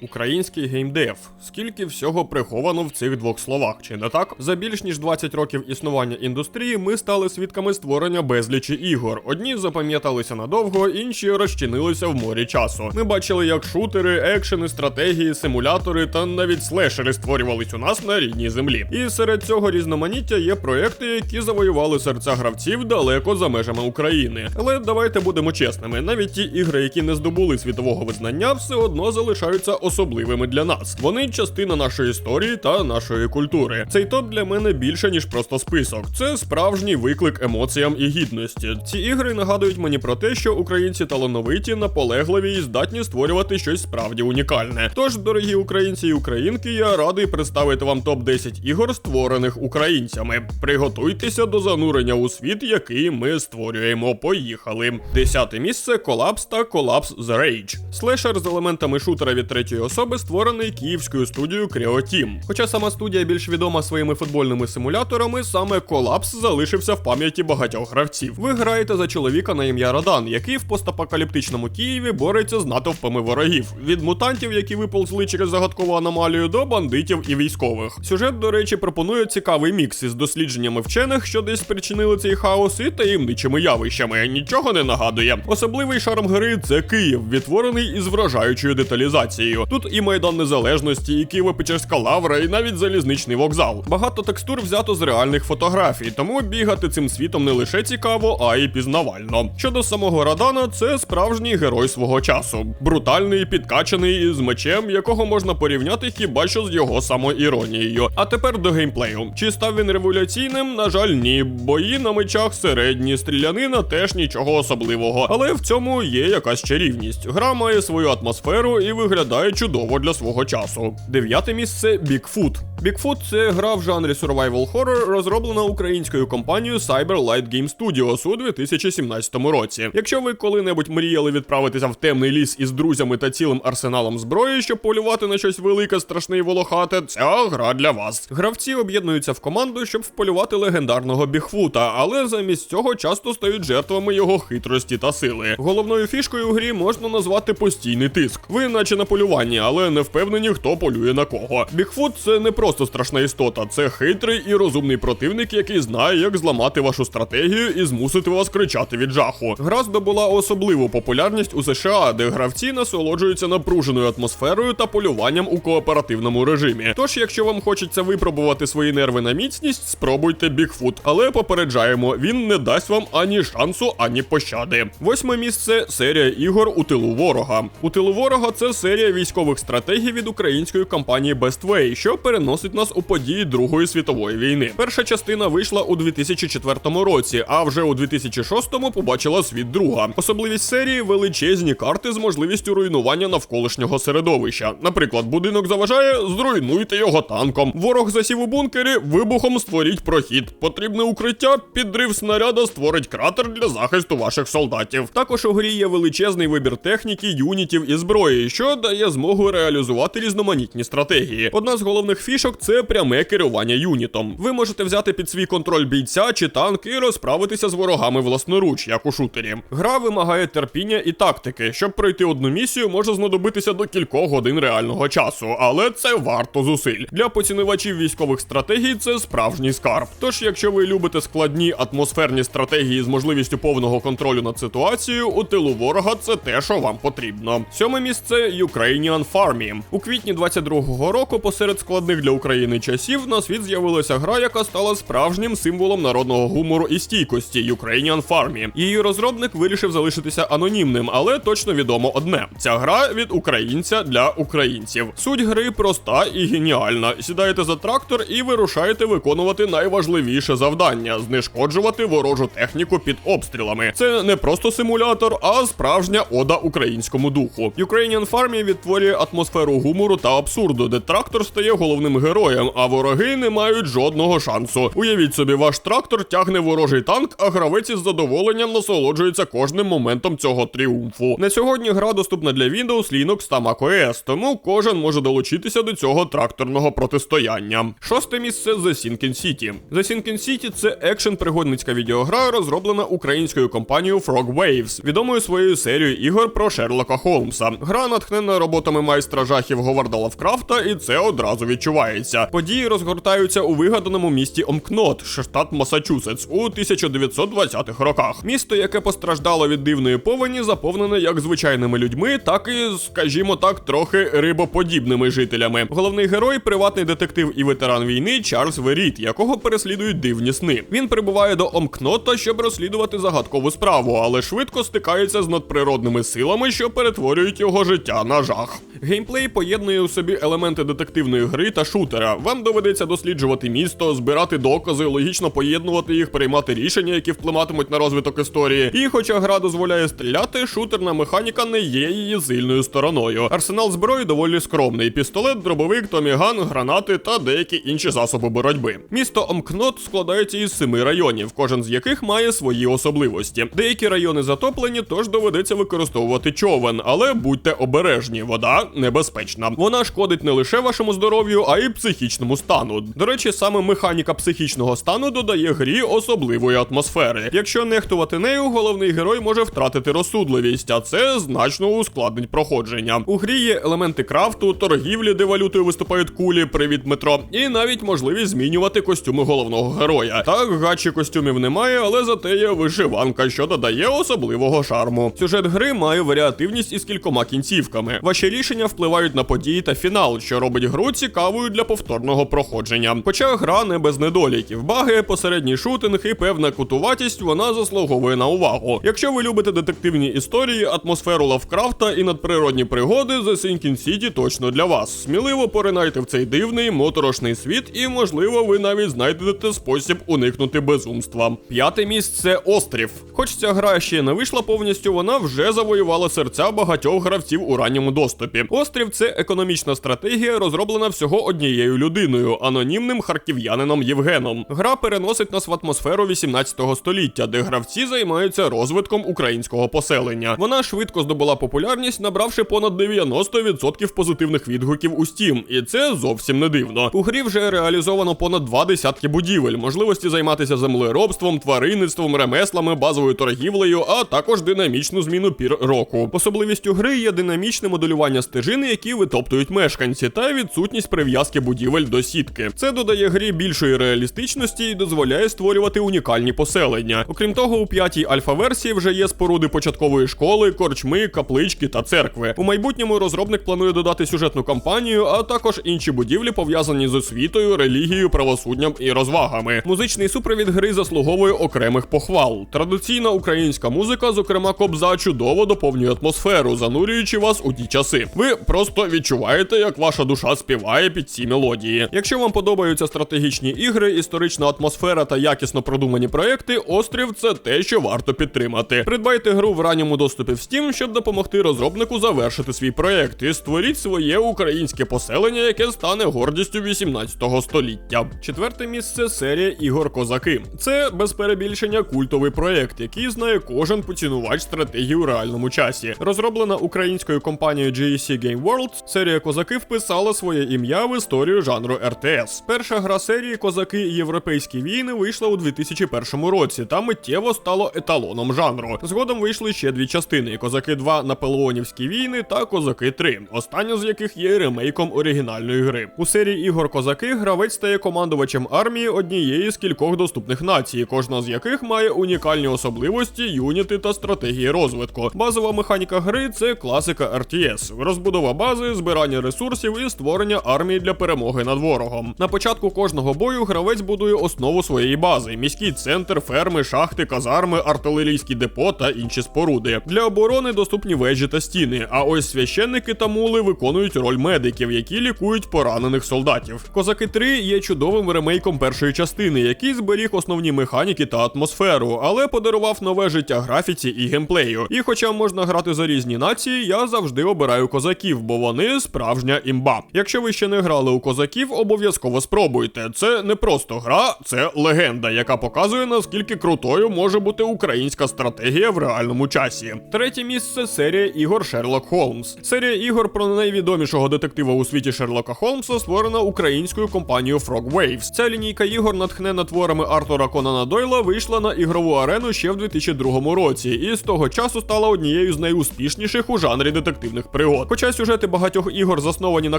Український геймдев. Скільки всього приховано в цих двох словах, чи не так? За більш ніж 20 років існування індустрії ми стали свідками створення безлічі ігор. Одні запам'яталися надовго, інші розчинилися в морі часу. Ми бачили, як шутери, екшени, стратегії, симулятори та навіть слешери створювались у нас на рідній землі. І серед цього різноманіття є проекти, які завоювали серця гравців далеко за межами України. Але давайте будемо чесними, навіть ті ігри, які не здобули світового визнання, все одно залишаються особливими для нас. Вони частина нашої історії та нашої культури. Цей топ для мене більше ніж просто список. Це справжній виклик емоціям і гідності. Ці ігри нагадують мені про те, що українці талановиті, наполегливі і здатні створювати щось справді унікальне. Тож, дорогі українці і українки, я радий представити вам топ 10 ігор, створених українцями. Приготуйтеся до занурення у світ, який ми створюємо. Поїхали. Десяте місце колапс та колапс The Rage. Слешер з елементами шутера від третьої особи створений київською студією Creoteam. Хоча сама студія більш відома своїми футбольними симуляторами, саме колапс залишився в пам'яті багатьох гравців. Ви граєте за чоловіка на ім'я Радан, який в постапокаліптичному Києві бореться з натовпами ворогів від мутантів, які виползли через загадкову аномалію, до бандитів і військових. Сюжет, до речі, пропонує цікавий мікс із дослідженнями вчених, що десь спричинили цей хаос, і таємничими явищами. Нічого не нагадує. Особливий шарм гри це Київ, відтворений із вражаючою деталізацією. Тут і майдан незалежності, і Києво-Печерська лавра, і навіть залізничний вокзал. Багато текстур взято з реальних фотографій, тому бігати цим світом не лише цікаво, а й пізнавально. Щодо самого Радана, це справжній герой свого часу. Брутальний, підкачаний з мечем, якого можна порівняти хіба що з його самоіронією. А тепер до геймплею. Чи став він революційним? На жаль, ні. Бої на мечах середні, стрілянина теж нічого особливого. Але в цьому є якась чарівність. Гра має свою атмосферу і виглядає чудово для свого часу. Дев'яте місце Bigfoot. Bigfoot – це гра в жанрі survival horror, розроблена українською компанією Cyber Light Game Studios у 2017 році. Якщо ви коли-небудь мріяли відправитися в темний ліс із друзями та цілим арсеналом зброї, щоб полювати на щось велике, страшне і волохате, ця гра для вас. Гравці об'єднуються в команду, щоб вполювати легендарного Бігфута, але замість цього часто стають жертвами його хитрості та сили. Головною фішкою у грі можна назвати постійний тиск. Ви наче на полюванні, але не впевнені, хто полює на кого. Бігфут це не просто страшна істота, це хитрий і розумний противник, який знає, як зламати вашу стратегію і змусити вас кричати від жаху. Гра здобула особливу популярність у США, де гравці насолоджуються напруженою атмосферою та полюванням у кооперативному режимі. Тож, якщо вам хочеться випробувати свої нерви на міцність, спробуйте Бігфут, але попереджаємо, він не дасть вам ані шансу, ані пощади. Восьме місце серія ігор у тилу ворога. У тилу ворога це серія військових стратегій від української компанії Best Way, що переносить нас у події Другої світової війни. Перша частина вийшла у 2004 році, а вже у 2006-му побачила світ друга. Особливість серії величезні карти з можливістю руйнування навколишнього середовища. Наприклад, будинок заважає, зруйнуйте його танком. Ворог засів у бункері, вибухом створіть прохід. Потрібне укриття, підрив снаряда створить кратер для захисту ваших солдатів. Також у грі є величезний вибір техніки, юнітів і зброї, що дає змогу реалізувати різноманітні стратегії. Одна з головних фішок це пряме керування юнітом. Ви можете взяти під свій контроль бійця чи танк і розправитися з ворогами власноруч, як у шутері. Гра вимагає терпіння і тактики. Щоб пройти одну місію, може знадобитися до кількох годин реального часу, але це варто зусиль. Для поцінувачів військових стратегій це справжній скарб. Тож, якщо ви любите складні атмосферні стратегії з можливістю повного контролю над ситуацією, у тилу ворога це те, що вам потрібно. Сьоме місце Ukrainian Farmі. У квітні 22-го року, посеред складних для України часів, на світ з'явилася гра, яка стала справжнім символом народного гумору і стійкості Ukrainian Farmі. Її розробник вирішив залишитися анонімним, але точно відомо одне: ця гра від українця для українців. Суть гри проста і геніальна. Сідаєте за трактор і вирушаєте виконувати найважливіше завдання знешкоджувати ворожу техніку під обстрілами. Це не просто симулятор, а справжня ода українському духу. Ukrainian Farmі відтворює атмосферу гумору та абсурду, де трактор стає головним героєм героям, а вороги не мають жодного шансу. Уявіть собі, ваш трактор тягне ворожий танк, а гравець із задоволенням насолоджується кожним моментом цього тріумфу. На сьогодні гра доступна для Windows, Linux та macOS, тому кожен може долучитися до цього тракторного протистояння. Шосте місце The Sinking City. The Sinking City – це екшен пригодницька відеогра, розроблена українською компанією Frog Waves, відомою своєю серією ігор про Шерлока Холмса. Гра натхнена роботами майстра жахів Говарда Лавкрафта, і це одразу відчувається. Події розгортаються у вигаданому місті Омкнот, штат Масачусетс, у 1920-х роках. Місто, яке постраждало від дивної повені, заповнене як звичайними людьми, так і, скажімо так, трохи рибоподібними жителями. Головний герой приватний детектив і ветеран війни Чарльз Веріт, якого переслідують дивні сни. Він прибуває до Омкнота, щоб розслідувати загадкову справу, але швидко стикається з надприродними силами, що перетворюють його життя на жах. Геймплей поєднує у собі елементи детективної гри та шутера. Вам доведеться досліджувати місто, збирати докази, логічно поєднувати їх, приймати рішення, які впливатимуть на розвиток історії. І хоча гра дозволяє стріляти, шутерна механіка не є її сильною стороною. Арсенал зброї доволі скромний: пістолет, дробовик, томіган, гранати та деякі інші засоби боротьби. Місто Омкнот складається із семи районів, кожен з яких має свої особливості. Деякі райони затоплені, тож доведеться використовувати човен, але будьте обережні, вода небезпечна. Вона шкодить не лише вашому здоров'ю, а й психічному стану. До речі, саме механіка психічного стану додає грі особливої атмосфери. Якщо нехтувати нею, головний герой може втратити розсудливість, а це значно ускладнить проходження. У грі є елементи крафту, торгівлі, де валютою виступають кулі, привіт метро, і навіть можливість змінювати костюми головного героя. Так, гачі костюмів немає, але зате є вишиванка, що додає особливого шарму. Сюжет гри має варіативність із кількома кінцівками. Ваші рішення впливають на події та фінал, що робить гру цікавою для повторного проходження. Хоча гра не без недоліків, баги, посередній шутинг і певна кутуватість вона заслуговує на увагу. Якщо ви любите детективні історії, атмосферу Лавкрафта і надприродні пригоди, The Sinking City точно для вас. Сміливо поринайте в цей дивний моторошний світ, і можливо ви навіть знайдете спосіб уникнути безумства. П'яте місце острів. Хоч ця гра ще не вийшла повністю, вона вже завоювала серця багатьох гравців у ранньому доступі. Острів це економічна стратегія, розроблена всього однією людиною, анонімним харків'янином Євгеном. Гра переносить нас в атмосферу 18 століття, де гравці займаються розвитком українського поселення. Вона швидко здобула популярність, набравши понад 90% позитивних відгуків у Steam, і це зовсім не дивно. У грі вже реалізовано понад два десятки будівель, можливості займатися землеробством, тваринництвом, ремеслами, базовою торгівлею, а також динамічну зміну пір року. Особливістю гри є динамічне моделювання стежини, які витоптують мешканці, та відсутність прив'язки будівель до сітки. Це додає грі більшої реалістичності і дозволяє створювати унікальні поселення. Окрім того, у п'ятій альфа-версії вже є споруди початкової школи, корчми, каплички та церкви. У майбутньому розробник планує додати сюжетну кампанію, а також інші будівлі пов'язані з освітою, релігією, правосуддям і розвагами. Музичний супровід гри заслуговує окремих похвал. Традиційна українська музика, зокрема кобза, чудово доповнює атмосферу, занурюючи вас у ті часи. Ви просто відчуваєте, як ваша душа співає під ці мелодії. Якщо вам подобаються стратегічні ігри, історична атмосфера та якісно продумані проекти, острів це те, що варто підтримати. Придбайте гру в ранньому доступі в Steam, щоб допомогти розробнику завершити свій проект і створіть своє українське поселення, яке стане гордістю 18 століття. Четверте місце серія ігор Козаки. Це без перебільшення культовий проект, який знає кожен поцінувач стратегії у реальному часі. Розроблена українською компанією GEC Game World, серія Козаки вписала своє ім'я в історію жанру RTS. Перша гра серії Козаки і Європейські війни вийшла у 2001 році та миттєво стало еталоном жанру. Згодом вийшли ще дві частини: Козаки 2 Наполеонівські війни та Козаки 3, остання з яких є ремейком оригінальної гри. У серії ігор Козаки гравець стає командувачем армії однієї з кількох доступних націй, кожна з яких має унікальні особливості, юніти та стратегії розвитку. Базова механіка гри це класика RTS, розбудова бази, збирання ресурсів і створення армії для перемоги над ворогом. На початку кожного бою гравець будує основу своєї бази: міський центр, ферми, шахти, казарми, артилерійські депо та інші споруди. Для оборони доступні вежі та стіни. А ось священники та мули виконують роль медиків, які лікують поранених солдатів. Козаки 3 є чудовим ремейком першої частини, який зберіг основні механіки та атмосферу, але подарував нове життя графіці і геймплею. І хоча можна грати за різні нації, я завжди обираю козаків, бо вони справжня імба. Якщо ви ще не грали у козаків, обов'язково спробуйте. Це не просто гра, це легенда, яка показує наскільки крутою може бути українська стратегія в реальному часі. Третє місце серія ігор Шерлок Холмс. Серія ігор про найвідомішого детектива у світі Шерлока Холмса створена українською компанією Frogwaves. Ця лінійка ігор, натхнена творами Артура Конана Дойла, вийшла на ігрову арену ще в 2002 році, і з того часу стала однією з найуспішніших у жанрі детективних пригод. Хоча сюжети багатьох ігор засновані на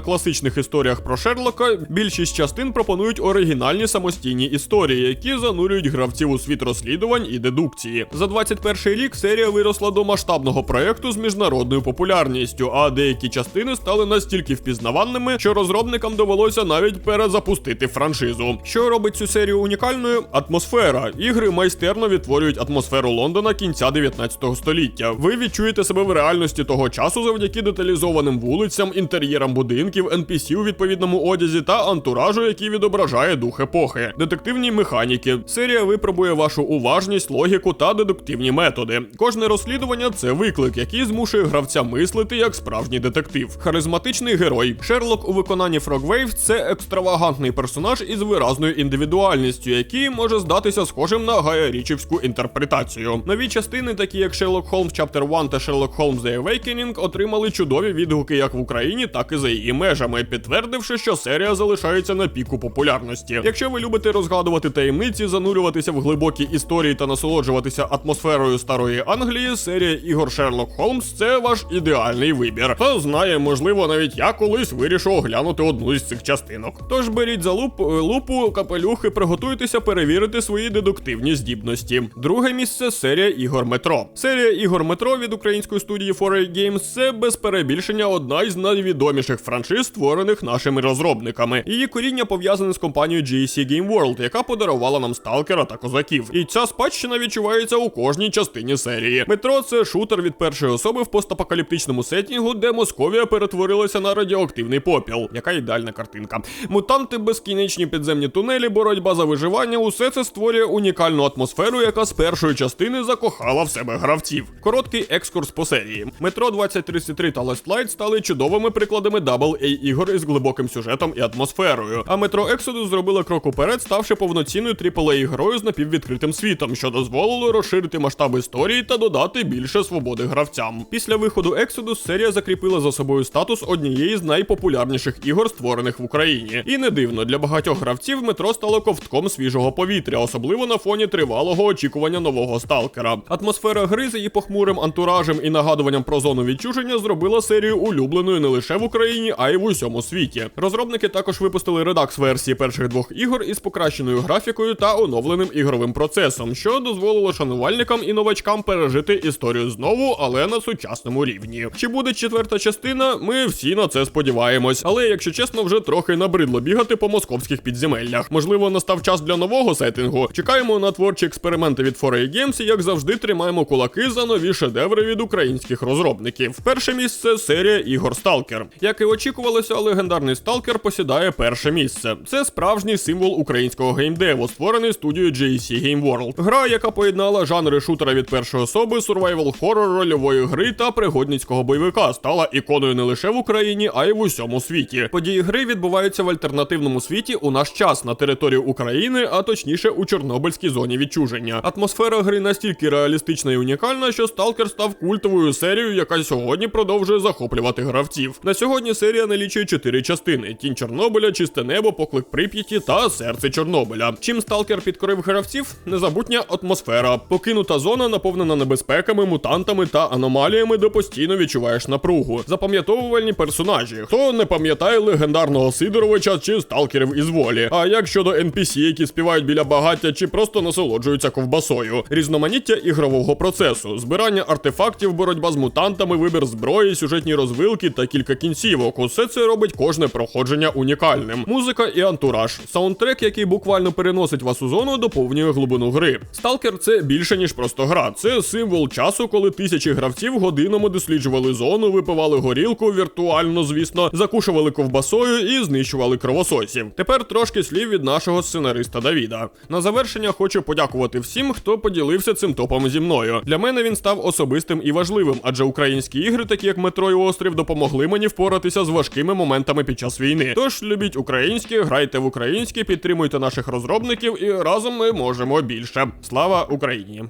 класичних історіях про Шерлока, більшість частин пропонують оригінальні самостійні історії, які занурюють гравців у світ розслідувань і дедукції. За 21 рік серія виросла до масштабного проекту з міжнародною популярністю, а деякі частини стали настільки впізнаваними, що розробникам довелося навіть перезапустити франшизу. Що робить цю серію унікальною? Атмосфера. Ігри майстерно відтворюють атмосферу Лондона кінця 19 століття. Ви відчуєте себе в реальності того часу завдяки деталізованим вулицям, інтер'єрам будинків, NPC у відповідному одязі та антуражу, який відображає дух епохи, детективні механіки. Серія випробує вашу уважність, логіку та дедуктивні методи. Кожне розслідування це виклик, який змушує гравця мислити як справжній детектив. Харизматичний герой. Шерлок у виконанні Frogwaves – це екстравагантний персонаж із виразною індивідуальністю, який може здатися схожим на Гая Річівську інтерпретацію. Нові частини, такі як Sherlock Holmes Chapter 1 та Sherlock Holmes The Awakening, отримали чудові відгуки як в Україні, так і за її межами, підтвердивши, що серія залишається на піку популярності. Якщо ви любите розгадувати таємниці, занурюватися в глибокі історії та насолоджуватися атмосферою старої Англії, серія ігор Sherlock Holmes – це ваш ідеальний вибір. Хто знає, можливо, навіть я колись вирішу оглянути одну із цих частинок. Тож беріть за луп, лупу, капелюх і приготуйтеся перевірити свої дедуктивні здібності. Друге місце серія ігор Метро. Серія ігор Метро від української студії 4A Games це без перебільшення одна із найвідоміших франшиз, створених нашими розробниками. Її коріння пов'язане з компанією GSC Game World, яка подарувала нам сталкера та козаків. І ця спадщина відчувається у кожній частині серії. Метро це шутер від першої особи в постапокаліптичному сетінгу, де Московія перетворилася на радіоактивний попіл. Яка ідеальна картинка. Мутанти, безкінечні підземні тунелі, боротьба за виживання усе це створює унікальну атмосферу, яка з першої частини закохала в себе гравців. Короткий екскурс по серії. Метро 2033 та Last Light стали чудовими прикладами AA ігор із глибоким сюжетом і атмосферою. А Метро Exodus зробила крок уперед, ставши повноцінною AAA грою з напіввідкритим світом, що дозволило розширити масштаб історії та додати більше свободи гравцям. Після виходу Exodus серія закріпила за собою статус однієї з найпопулярніших ігор, створених в Україні. І не дивно, для багатьох гравців метро стало ковтком свіжого повітря, особливо на фоні тривалого очікування нового сталкера. Атмосфера гри з її похмурим антуражем і нагадуванням про зону відчуження зробила серію улюбленою не лише в Україні, а й в усьому світі. Розробники також випустили редакс версії перших двох ігор із покращеною графікою та оновленим ігровим процесом, що дозволило шанувальникам і новачкам пережити історію знову, але на сучасному рівні. Чи буде четверта частина? Ми всі на це сподіваємось. Але якщо чесно, вже трохи набридло бігати по московських підземеллях. Можливо, настав час для нового сеттингу. Чекаємо на творчі експерименти від 4A Games і як завжди тримаємо кулаки за нові шедеври від українських розробників. Перше місце серія ігор Сталкер. Як і очікувалося, легендарний Сталкер посідає перше місце. Це справжній символ українського геймдеву, створений студією GSC Game World. Гра, яка поєднала жанри шутера від першої особи, survival horror, рольової гри та пригодницького бойовика, стала іконою не лише в Україні, а й в усьому світі. Події гри відбуваються в альтернативному світі у наш час на території України, а точніше у Чорнобильській зоні відчуження. Атмосфера гри настільки реалістична і унікальна, що Сталкер став культовою серією, яка сьогодні продовжує захоплювати гравців. На сьогодні серія налічує чотири частини: Тінь Чорнобиля, Чисте небо, Поклик Прип'яті та Серце Чорнобиля. Чим Сталкер підкорив гравців? Незабутня атмосфера. Покинута зона наповнена небезпеками, мутантами та аномаліями, де постійно відчуваєш напругу. Запам'ятовувальні персонажі. Хто не пам'ятає легендарного Сидоровича чи сталкерів із волі? А як щодо NPC, які співають біля багаття чи просто насолоджуються ковбасою? Різноманіття ігрового процесу, збирання артефактів, боротьба з мутантами, вибір зброї, сюжетні розвилки та кілька кінцівок. Усе це робить кожне проходження унікальним. Музика і антураж. Саундтрек, який буквально переносить вас у зону, доповнює глибину гри. Сталкер це більше ніж просто гра. Це символ часу, коли тисячі гравців годинами досліджували зону, випивали горілку, віртуально, звісно, закушували ковбасою і знищували кровососів. Тепер трошки слів від нашого сценариста Давіда. На завершення хочу подякувати всім, хто поділився цим топом зі мною. Для мене він став особистим і важливим, адже українські ігри, такі як Метро і Острів, допомогли мені впоратися з важкими моментами під час війни. Тож любіть українське, грайте в українське, підтримуйте наших розробників і разом ми можемо більше. Слава Україні!